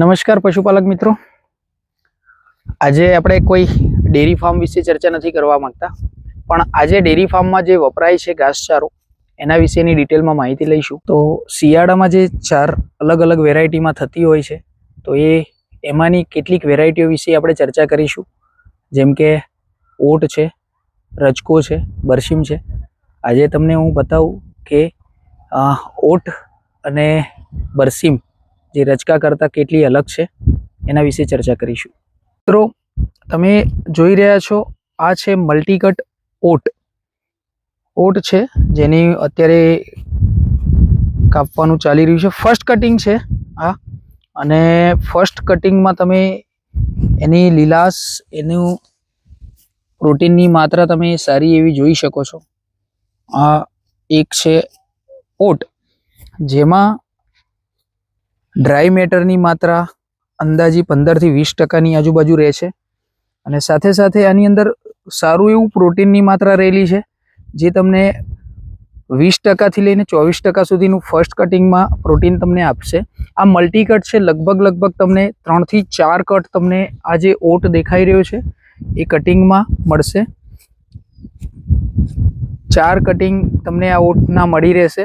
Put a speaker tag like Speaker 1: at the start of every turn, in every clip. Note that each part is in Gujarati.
Speaker 1: નમસ્કાર પશુપાલક મિત્રો. આજે આપણે કોઈ ડેરી ફાર્મ વિશે ચર્ચા નથી કરવા માંગતા, પણ આજે ડેરી ફાર્મમાં જે વપરાય છે ઘાસચારો, એના વિશેની ડિટેલમાં માહિતી લઈશું. તો શિયાળામાં જે ચાર અલગ અલગ વેરાયટીમાં થતી હોય છે, તો એ એમાંની કેટલીક વેરાયટીઓ વિશે આપણે ચર્ચા કરીશું. જેમ કે ઓટ છે, રજકો છે, બરસીમ છે. આજે તમને હું બતાવું કે ઓટ અને બરસીમ જે રચકા કરતાં કેટલી અલગ છે, એના વિશે ચર્ચા કરીશું. મિત્રો, તમે જોઈ રહ્યા છો, આ છે મલ્ટીકટ ઓટ. ઓટ છે, જેની અત્યારે કાપવાનું ચાલી રહ્યું છે. ફર્સ્ટ કટિંગ છે આ, અને ફર્સ્ટ કટિંગમાં તમે એની લીલાશ, એનું પ્રોટીનની માત્રા તમે સારી એવી જોઈ શકો છો. આ એક છે ઓટ, જેમાં ડ્રાય મેટરની માત્રા અંદાજી પંદરથી વીસ ટકાની આજુબાજુ રહે છે. અને સાથે સાથે આની અંદર સારું એવું પ્રોટીનની માત્રા રહેલી છે, જે તમને વીસ ટકાથી લઈને ચોવીસ ટકા સુધીનું ફર્સ્ટ કટિંગમાં પ્રોટીન તમને આપશે. આ મલ્ટી કટ છે, લગભગ લગભગ તમને ત્રણથી ચાર કટ તમને આ જે ઓટ દેખાઈ રહ્યો છે, એ કટિંગમાં મળશે. ચાર કટિંગ તમને આ ઓટના મળી રહેશે.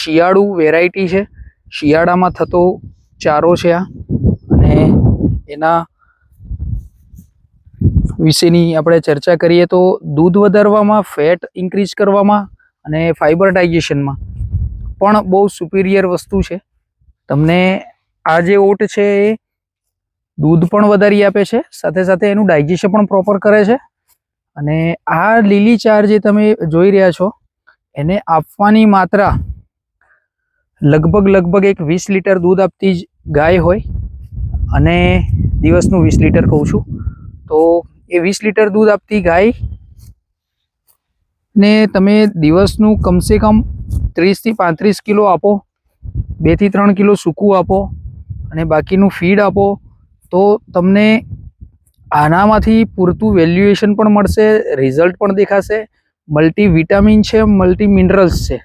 Speaker 1: શિયાળુ વેરાયટી છે શિયાળામાં થતો ચારો છે આ. અને એના વિશેની આપણે ચર્ચા કરીએ તો દૂધ વધારવામાં, ફેટ ઇન્ક્રીઝ કરવામાં અને ફાઇબર ડાયજેશનમાં પણ બહુ સુપિરિયર વસ્તુ છે. તમને આ જે ઓટ છે એ દૂધ પણ વધારી આપે છે, સાથે સાથે એનું ડાયજેશન પણ પ્રોપર કરે છે. અને આ લીલી ચાર જે તમે જોઈ રહ્યા છો, એને આપવાની માત્રા લગભગ લગભગ એક વીસ લીટર દૂધ આપતી જ ગાય હોય અને દિવસનું વીસ લીટર કહું છું. તો એ વીસ લીટર દૂધ આપતી ગાય ને તમે દિવસનું કમસે કમ ત્રીસથી પાંત્રીસ કિલો આપો બેથી ત્રણ કિલો સૂકું આપો અને બાકીનું ફીડ આપો, તો તમને આનામાંથી પૂરતું વેલ્યુએશન પણ મળશે, રિઝલ્ટ પણ દેખાશે. મલ્ટી વિટામિન છે મલ્ટી મિનરલ્સ છે.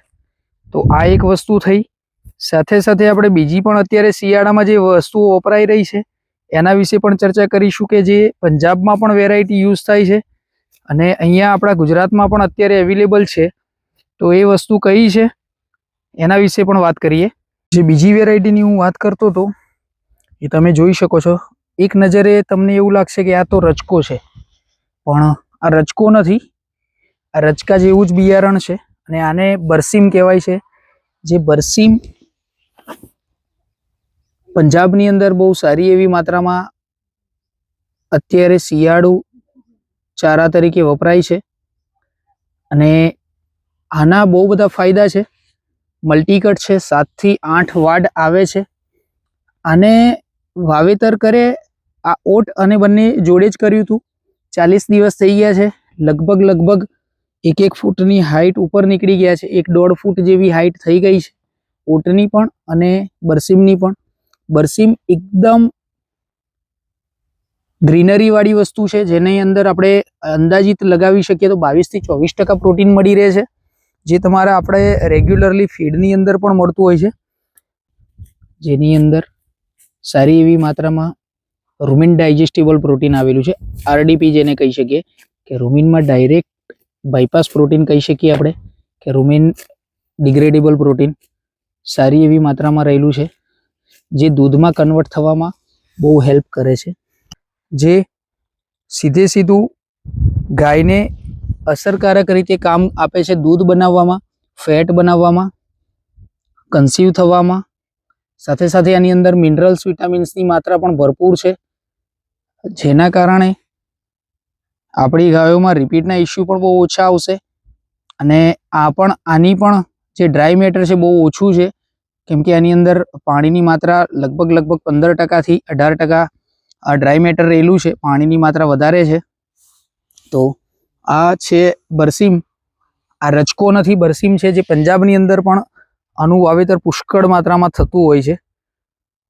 Speaker 1: તો આ એક વસ્તુ થઈ. સાથે સાથે આપણે બીજી પણ અત્યારે શિયાળામાં જે વસ્તુઓ વપરાઈ રહી છે, એના વિશે પણ ચર્ચા કરીશું કે જે પંજાબમાં પણ વેરાયટી યુઝ થાય છે અને અહીંયા આપણા ગુજરાતમાં પણ અત્યારે અવેલેબલ છે. તો એ વસ્તુ કઈ છે, એના વિશે પણ વાત કરીએ. જે બીજી વેરાયટીની હું વાત કરતો હતો, એ તમે જોઈ શકો છો. એક નજરે તમને એવું લાગશે કે આ તો રચકો છે, પણ આ રચકો નથી. આ રચકા જેવું જ બિયારણ છે અને આને બરસીમ કહેવાય છે. જે બરસીમ પંજાબની અંદર બહુ સારી એવી માત્રામાં અત્યારે શિયાળુ ચારા તરીકે વપરાય છે. અને આના બહુ બધા ફાયદા છે. મલ્ટીકટ છે, સાતથી આઠ વાડ આવે છે. આને વાવેતર કરે આ ઓટ અને બંને જોડે જ કર્યું હતું. ચાલીસ દિવસ થઈ ગયા છે. લગભગ લગભગ એક એક ફૂટની હાઈટ ઉપર નીકળી ગયા છે. એક દોઢ ફૂટ જેવી હાઈટ થઈ ગઈ છે. ઓટની પણ અને બરસીમની પણ. બરસીમ એકદમ ગ્રીનરી વાળી વસ્તુ છે, જેની અંદર આપણે અંદાજિત લગાવી શકીએ તો બાવીસથી ચોવીસ ટકા પ્રોટીન મળી રહે છે, જે તમારા આપણે રેગ્યુલરલી ફીડની અંદર પણ મળતું હોય છે. જેની અંદર સારી એવી માત્રામાં રૂમિન ડાયજેસ્ટેબલ પ્રોટીન આવેલું છે. આરડીપી જેને કહી શકીએ કે રૂમિનમાં ડાયરેક્ટ બાયપાસ પ્રોટીન કહી શકીએ આપણે કે રૂમિન ડિગ્રેડેબલ પ્રોટીન સારી એવી માત્રામાં રહેલું છે. જે દૂધમાં કન્વર્ટ થવામાં બહુ હેલ્પ કરે છે. જે સીધે સીધું ગાયને અસરકારક રીતે કામ આપે છે દૂધ બનાવવામાં ફેટ બનાવવામાં કન્સીવ થવામાં. સાથે સાથે આની અંદર મિનરલ્સ વિટામિન્સની માત્રા પણ ભરપૂર છે. જેના કારણે આપણી ગાયોમાં રિપીટના ઇસ્યુ પણ બહુ ઓછા આવશે. અને આ પણ, આની પણ જે ડ્રાય મેટર છે બહુ ઓછું છે. કેમ કે આની અંદર પાણીની માત્રા લગભગ લગભગ પંદર ટકાથી અઢાર ટકા ડ્રાય મેટર રહેલું છે, પાણીની માત્રા વધારે છે. તો આ છે બરસીમ, આ રચકો નથી, બરસીમ છે જે પંજાબની અંદર પણ આનું વાવેતર પુષ્કળ માત્રામાં થતું હોય છે.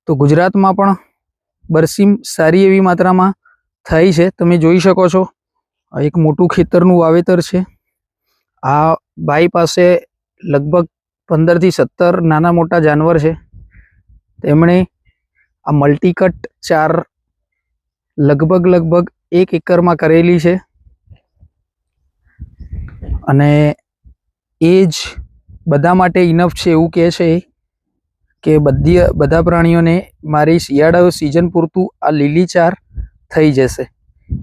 Speaker 1: તો ગુજરાતમાં પણ બરસીમ સારી એવી માત્રામાં થઈ છે. તમે જોઈ શકો છો, એક મોટું ખેતરનું વાવેતર છે. આ ભાઈ પાસે લગભગ પંદરથી સત્તર નાના મોટા જાનવર છે. તેમણે આ મલ્ટીકટ ચાર લગભગ લગભગ એક એકરમાં કરેલી છે. અને એ જ બધા માટે ઇનફ છે એવું કહે છે કે બધી બધા પ્રાણીઓને મારી શિયાળા સિઝન પૂરતું આ લીલી ચાર થઈ જશે.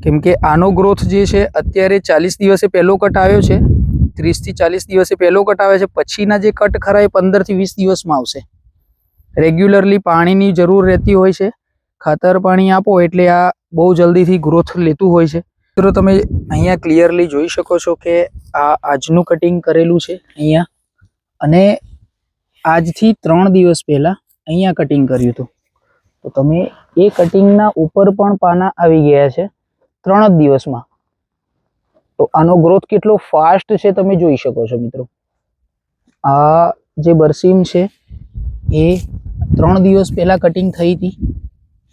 Speaker 1: કેમ કે આનો ગ્રોથ જે છે, અત્યારે ચાલીસ દિવસે પહેલો કટ આવ્યો છે. ત્રીસથી ચાલીસ દિવસે પહેલો કટ આવે છે. પછીના જે કટ ખરા એ પંદરથી વીસ દિવસમાં આવશે. રેગ્યુલરલી પાણીની જરૂર રહેતી હોય છે. ખાતર પાણી આપો એટલે આ બહુ જલ્દીથી ગ્રોથ લેતું હોય છે. મિત્રો, તમે અહીંયા ક્લિયરલી જોઈ શકો છો કે આ આજનું કટિંગ કરેલું છે અહીંયા. અને આજથી ત્રણ દિવસ પહેલાં અહીંયા કટિંગ કર્યું હતું. તો તમે એ કટિંગના ઉપર પણ પાના આવી ગયા છે ત્રણ જ દિવસમાં. તો આનો ગ્રોથ કેટલો ફાસ્ટ છે તમે જોઈ શકો છો મિત્રો. આ જે બરસીમ છે, એ ત્રણ દિવસ પહેલાં કટિંગ થઈ હતી.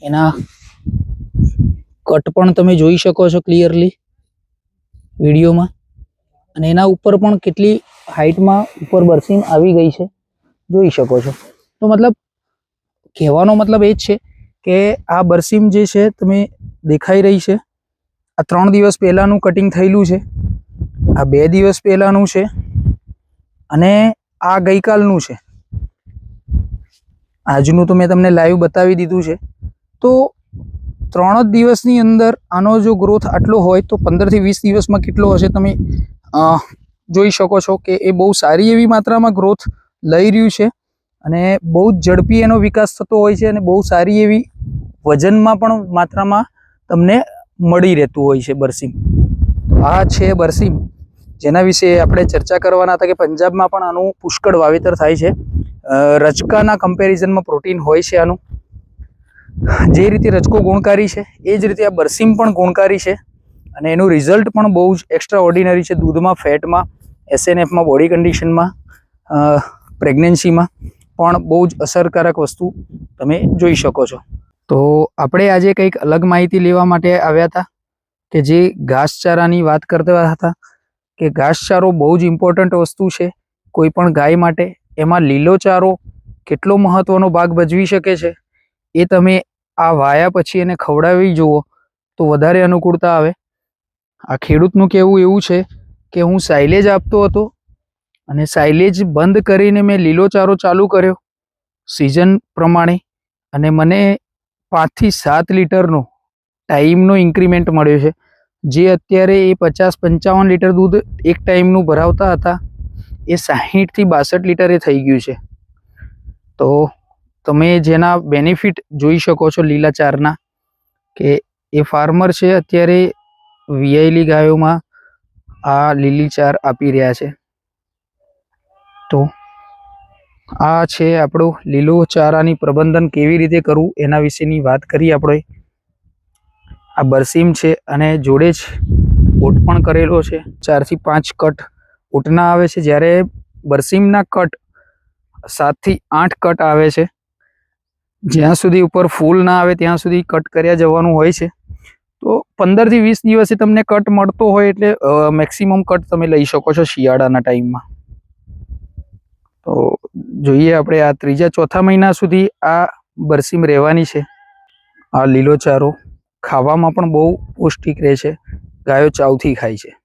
Speaker 1: એના કટ પણ તમે જોઈ શકો છો ક્લિયરલી વિડીયોમાં. અને એના ઉપર પણ કેટલી હાઇટમાં ઉપર બરસીમ આવી ગઈ છે, જોઈ શકો છો. તો મતલબ કહેવાનો મતલબ એ જ છે કે આ બરસીમ જે છે, તમે દેખાઈ રહી છે. આ ત્રણ દિવસ પહેલાંનું કટિંગ થયેલું છે. આ બે દિવસ પહેલાંનું છે અને આ ગઈકાલનું છે. આજનું તો મેં તમને લાઈવ બતાવી દીધું છે. તો ત્રણ જ દિવસની અંદર આનો જો ગ્રોથ આટલો હોય તો પંદરથી વીસ દિવસમાં કેટલો હશે તમે જોઈ શકો છો કે એ બહુ સારી એવી માત્રામાં ગ્રોથ લઈ રહ્યું છે અને બહુ જ ઝડપી એનો વિકાસ થતો હોય છે અને બહુ સારી એવી વજનમાં પણ માત્રામાં તમને મળી રહેતું હોય છે બરસીમ. આ છે બરસીમ. જેના વિશે આપણે ચર્ચા કરવાના હતા કે પંજાબમાં પણ આનું પુષ્કળ વાવેતર થાય છે. રચકાના કમ્પેરિઝનમાં પ્રોટીન હોય છે આનું. જે રીતે રચકો ગુણકારી છે, એ જ રીતે આ બરસીમ પણ ગુણકારી છે. અને એનું રિઝલ્ટ પણ બહુ જ એક્સ્ટ્રા ઓર્ડિનરી છે દૂધમાં, ફેટમાં એસએનએફમાં બોડી કન્ડિશનમાં પ્રેગ્નન્સીમાં પણ બહુ જ અસરકારક વસ્તુ તમે જોઈ શકો છો. તો આપણે આજે કંઈક અલગ માહિતી લેવા માટે આવ્યા હતા કે જે ઘાસચારાની વાત કરતા હતા કે ઘાસચારો બહુ જ ઇમ્પોર્ટન્ટ વસ્તુ છે કોઈ પણ ગાય માટે. એમાં લીલો ચારો કેટલો મહત્વનો ભાગ ભજવી શકે છે એ તમે આ વાયા પછી એને ખવડાવી જુઓ તો વધારે અનુકૂળતા આવે. આ ખેડૂતનું કહેવું એવું છે કે હું સાઇલેજ આપતો હતો અને સાઇલેજ બંધ કરીને મેં લીલો ચારો ચાલુ કર્યો સિઝન પ્રમાણે અને મને પાંચથી સાત લીટરનો ટાઈમનો ઇન્ક્રીમેન્ટ મળ્યો છે. જે અત્યારે એ પચાસ પંચાવન લીટર દૂધ એક ટાઈમનું ભરાવતા હતા, એ સાહીઠથી બાસઠ લીટરે થઈ ગયું છે. તો તમે જેના બેનિફિટ જોઈ શકો છો લીલા ચારના, કે એ ફાર્મર છે અત્યારે વીઆઈલી ગાયોમાં આ લીલી ચાર આપી રહ્યા છે. તો આ છે આપણું લીલો ચારાની પ્રબંધન કેવી રીતે કરવું એના વિશેની વાત કરી આપણે. આ બરસીમ છે અને જોડે જ ઓટ પણ કરેલો છે. ચારથી પાંચ કટ ઓટના આવે છે. જ્યારે બરસીમના કટ સાતથી આઠ કટ આવે છે. જ્યાં સુધી ઉપર ફૂલ ના આવે ત્યાં સુધી કટ કર્યા જવાનું હોય છે. તો પંદરથી વીસ દિવસે તમને કટ મળતો હોય એટલે મેક્સિમમ કટ તમે લઈ શકો છો શિયાળાના ટાઈમમાં. તો જોઈએ આપણે આ ત્રીજા ચોથા મહિના સુધી આ બરસીમ રહેવાની છે. આ લીલો ચારો ખાવામાં પણ બહુ પૌષ્ટિક રહે છે. ગાયો ચાવથી ખાય છે.